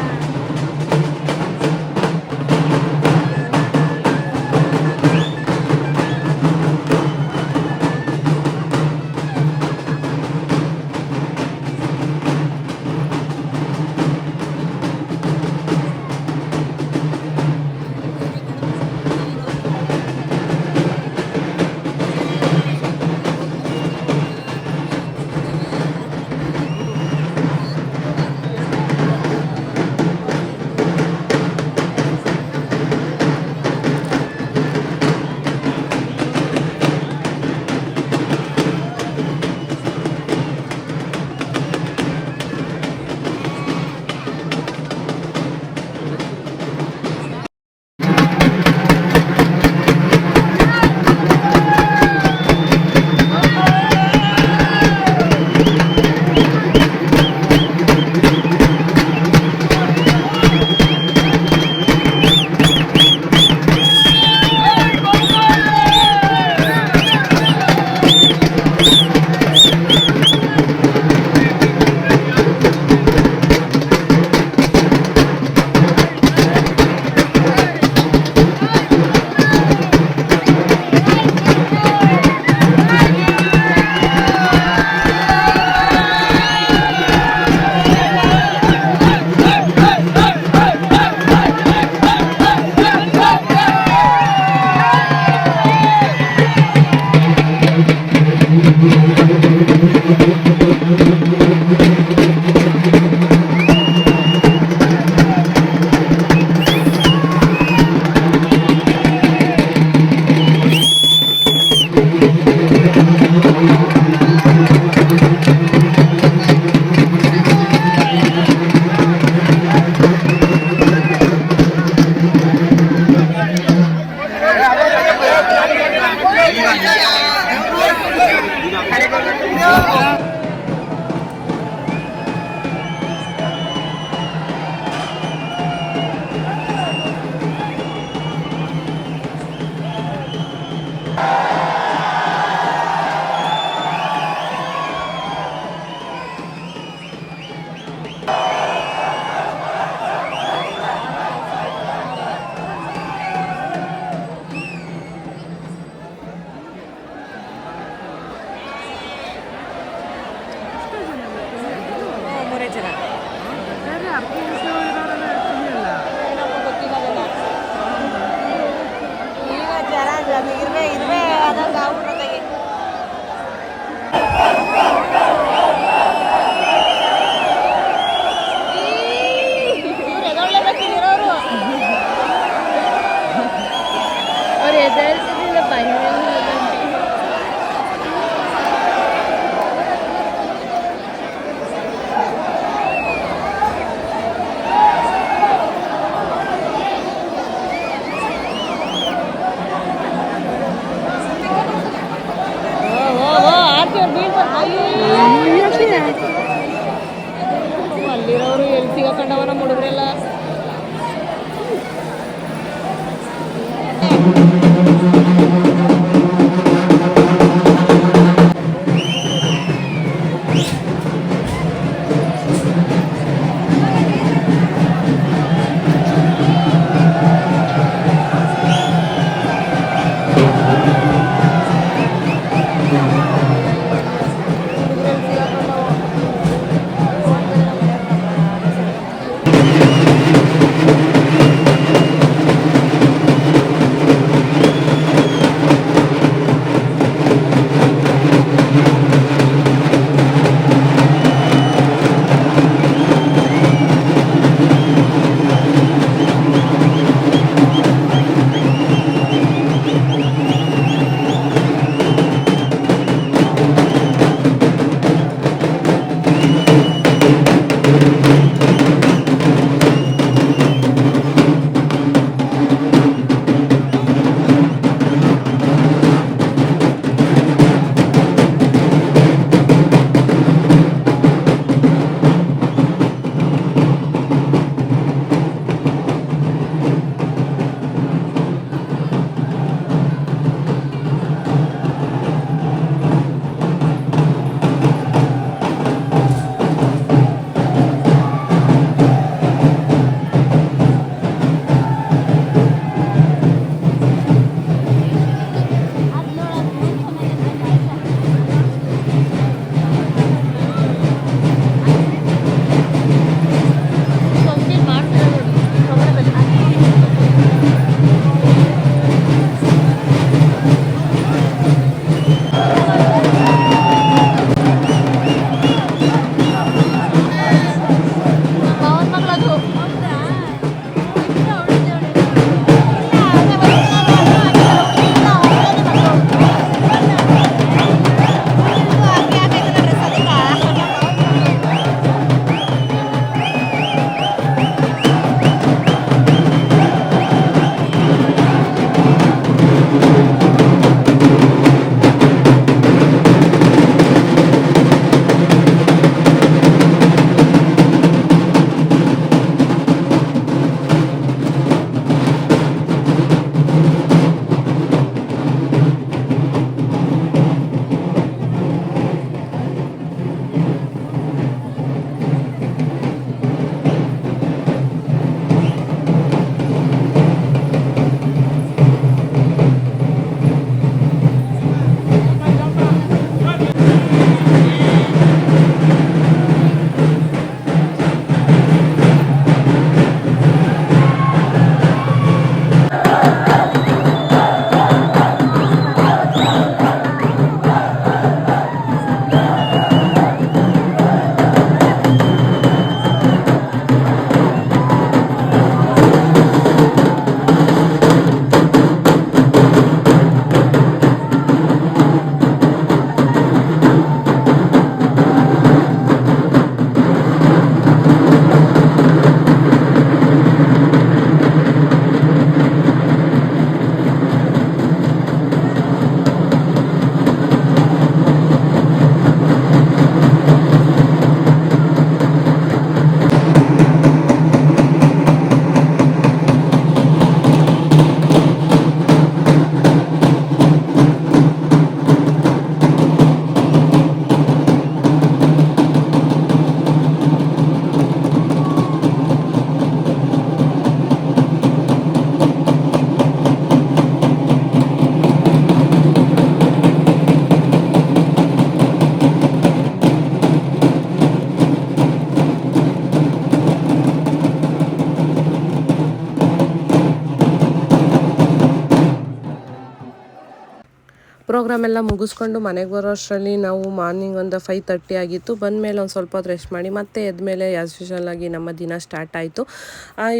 ಪ್ರೋಗ್ರಾಮ್ ಎಲ್ಲ ಮುಗಿಸ್ಕೊಂಡು ಮನೆಗೆ ಬರೋ ಅಷ್ಟರಲ್ಲಿ ನಾವು ಮಾರ್ನಿಂಗ್ ಒಂದು ಫೈವ್ ತರ್ಟಿ ಆಗಿತ್ತು. ಬಂದಮೇಲೆ ಒಂದು ಸ್ವಲ್ಪ ಹೊತ್ತು ರೆಸ್ಟ್ ಮಾಡಿ ಮತ್ತೆ ಎದ್ಮೇಲೆ ಆ್ಯಸ್ ಯೂಶಲ್ ಆಗಿ ನಮ್ಮ ದಿನ ಸ್ಟಾರ್ಟ್ ಆಯಿತು.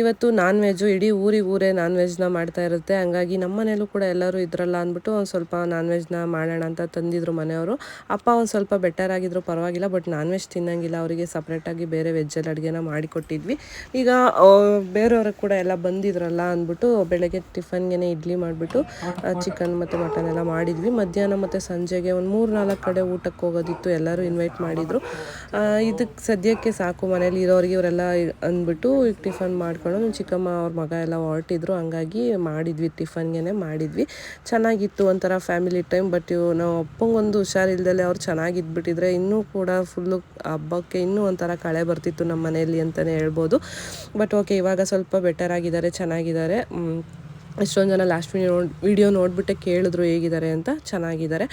ಇವತ್ತು ನಾನ್ ವೆಜ್ಜು ಇಡೀ ಊರಿಗೆ ಊರೇ ನಾನ್ ವೆಜ್ನ ಮಾಡ್ತಾ ಇರುತ್ತೆ. ಹಂಗಾಗಿ ನಮ್ಮ ಮನೇಲೂ ಕೂಡ ಎಲ್ಲರೂ ಇದ್ರಲ್ಲ ಅಂದ್ಬಿಟ್ಟು ಒಂದು ಸ್ವಲ್ಪ ನಾನ್ ವೆಜ್ನ ಮಾಡೋಣ ಅಂತ ತಂದಿದ್ರು ಮನೆಯವರು. ಅಪ್ಪ ಒಂದು ಸ್ವಲ್ಪ ಬೆಟರ್ ಆಗಿದ್ರು, ಪರವಾಗಿಲ್ಲ ಬಟ್ ನಾನ್ ವೆಜ್ ತಿನ್ನಂಗಿಲ್ಲ. ಅವರಿಗೆ ಸಪ್ರೇಟಾಗಿ ಬೇರೆ ವೆಜ್ಜಲ್ಲಿ ಅಡುಗೆನ ಮಾಡಿಕೊಟ್ಟಿದ್ವಿ. ಈಗ ಬೇರೆಯವ್ರಿಗೆ ಕೂಡ ಎಲ್ಲ ಬಂದಿದ್ರಲ್ಲ ಅಂದ್ಬಿಟ್ಟು ಬೆಳಗ್ಗೆ ಟಿಫನ್ಗೆ ಇಡ್ಲಿ ಮಾಡಿಬಿಟ್ಟು ಚಿಕನ್ ಮತ್ತು ಮಟನ್ ಎಲ್ಲ ಮಾಡಿದ್ವಿ. ಮಧ್ಯಾಹ್ನ ಮತ್ತು ಸಂಜೆಗೆ ಒಂದು ಮೂರು ನಾಲ್ಕು ಕಡೆ ಊಟಕ್ಕೆ ಹೋಗೋದಿತ್ತು, ಎಲ್ಲರೂ ಇನ್ವೈಟ್ ಮಾಡಿದರು. ಇದಕ್ಕೆ ಸದ್ಯಕ್ಕೆ ಸಾಕು ಮನೇಲಿ ಇರೋರಿಗೆ ಇವರೆಲ್ಲ ಅಂದ್ಬಿಟ್ಟು ಈಗ ಟಿಫನ್ ಮಾಡ್ಕೊಂಡು ನಮ್ಮ ಚಿಕ್ಕಮ್ಮ ಅವ್ರ ಮಗ ಎಲ್ಲ ಹೊರಟಿದ್ರು, ಹಂಗಾಗಿ ಮಾಡಿದ್ವಿ ಟಿಫನ್ಗೆ ಮಾಡಿದ್ವಿ. ಚೆನ್ನಾಗಿತ್ತು ಒಂಥರ ಫ್ಯಾಮಿಲಿ ಟೈಮ್, ಬಟ್ ಇವು ನಾವು ಅಪ್ಪಂಗೊಂದು ಹುಷಾರಿಲ್ದಲೆ ಅವ್ರು ಚೆನ್ನಾಗಿದ್ಬಿಟ್ಟಿದ್ರೆ ಇನ್ನೂ ಕೂಡ ಫುಲ್ಲು ಹಬ್ಬಕ್ಕೆ ಇನ್ನೂ ಒಂಥರ ಕಳೆ ಬರ್ತಿತ್ತು ನಮ್ಮ ಮನೆಯಲ್ಲಿ ಅಂತಲೇ ಹೇಳ್ಬೋದು. ಬಟ್ ಓಕೆ, ಇವಾಗ ಸ್ವಲ್ಪ ಬೆಟರ್ ಆಗಿದ್ದಾರೆ, ಚೆನ್ನಾಗಿದ್ದಾರೆ. ಎಷ್ಟೊಂದು ಜನ ಲಾಸ್ಟ್ ವಿಡಿಯೋ ನೋಡಿ ವಿಡಿಯೋ ನೋಡಿಬಿಟ್ಟೆ ಕೇಳಿದ್ರು ಹೇಗಿದ್ದಾರೆ ಅಂತ, ಚೆನ್ನಾಗಿದ್ದಾರೆ.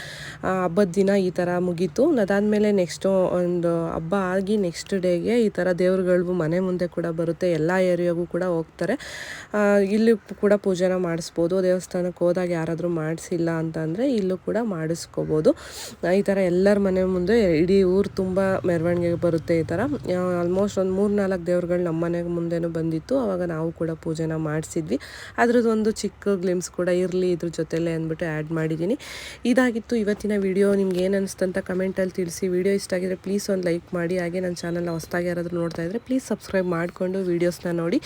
ಹಬ್ಬದ ದಿನ ಈ ಥರ ಮುಗೀತು. ಅದಾದಮೇಲೆ ನೆಕ್ಸ್ಟು ಒಂದು ಹಬ್ಬ ಆಗಿ ನೆಕ್ಸ್ಟ್ ಡೇಗೆ ಈ ಥರ ದೇವ್ರುಗಳಿಗೂ ಮನೆ ಮುಂದೆ ಕೂಡ ಬರುತ್ತೆ. ಎಲ್ಲ ಏರಿಯಾಗೂ ಕೂಡ ಹೋಗ್ತಾರೆ. ಇಲ್ಲಿ ಕೂಡ ಪೂಜೆನ ಮಾಡಿಸ್ಬೋದು. ದೇವಸ್ಥಾನಕ್ಕೆ ಹೋದಾಗ ಯಾರಾದರೂ ಮಾಡಿಸಿಲ್ಲ ಅಂತಂದರೆ ಇಲ್ಲೂ ಕೂಡ ಮಾಡಿಸ್ಕೋಬೋದು. ಈ ಥರ ಎಲ್ಲರ ಮನೆ ಮುಂದೆ ಇಡೀ ಊರು ತುಂಬ ಮೆರವಣಿಗೆಗೆ ಬರುತ್ತೆ ಈ ಥರ ಆಲ್ಮೋಸ್ಟ್ ಒಂದು ಮೂರು ನಾಲ್ಕು ದೇವ್ರುಗಳು ನಮ್ಮ ಮನೆ ಮುಂದೆನೂ ಬಂದಿತ್ತು. ಆವಾಗ ನಾವು ಕೂಡ ಪೂಜೆನ ಮಾಡಿಸಿದ್ವಿ. ಅದ್ರದ್ದು ಒಂದು ಚಿಕ್ಕ ಗ್ಲಿಮ್ಸ್ ಕೂಡ ಇರಲಿ ಇದ್ರ ಜೊತೆಲೇ ಅಂದ್ಬಿಟ್ಟು ಆ್ಯಡ್ ಮಾಡಿದ್ದೀನಿ. ಇದಾಗಿತ್ತು ಇವತ್ತಿನ ವಿಡಿಯೋ ನಿಮ್ಗೆ ಏನು ಅನಿಸ್ತು ಅಂತ ಕಮೆಂಟಲ್ಲಿ ತಿಳಿಸಿ. ವಿಡಿಯೋ ಇಷ್ಟ ಆಗಿದ್ರೆ ಪ್ಲೀಸ್ ಒಂದು ಲೈಕ್ ಮಾಡಿ. ಹಾಗೆ ನನ್ನ ಚಾನಲ್ನ ಹೊಸದಾಗಿ ಯಾರಾದರೂ ನೋಡ್ತಾ ಇದ್ದರೆ ಪ್ಲೀಸ್ ಸಬ್ಸ್ಕ್ರೈಬ್ ಮಾಡಿಕೊಂಡು ವೀಡಿಯೋಸ್ನ ನೋಡಿ.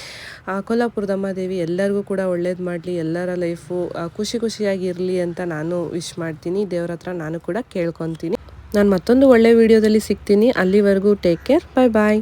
ಕೊಲ್ಲಾಪುರದಮ್ಮ ಕೊಲ್ಲಾಪುರದ ದೇವಿ, ಎಲ್ಲರಿಗೂ ಕೂಡ ಒಳ್ಳೇದು ಮಾಡಲಿ. ಎಲ್ಲರ ಲೈಫು ಖುಷಿ ಖುಷಿಯಾಗಿ ಇರಲಿ ಅಂತ ನಾನು ವಿಶ್ ಮಾಡ್ತೀನಿ. ದೇವ್ರ ಹತ್ರ ನಾನು ಕೂಡ ಕೇಳ್ಕೊತೀನಿ. ನಾನು ಮತ್ತೊಂದು ಒಳ್ಳೆ ವಿಡಿಯೋದಲ್ಲಿ ಸಿಗ್ತೀನಿ. ಅಲ್ಲಿವರೆಗೂ ಟೇಕ್ ಕೇರ್ ಬಾಯ್ ಬಾಯ್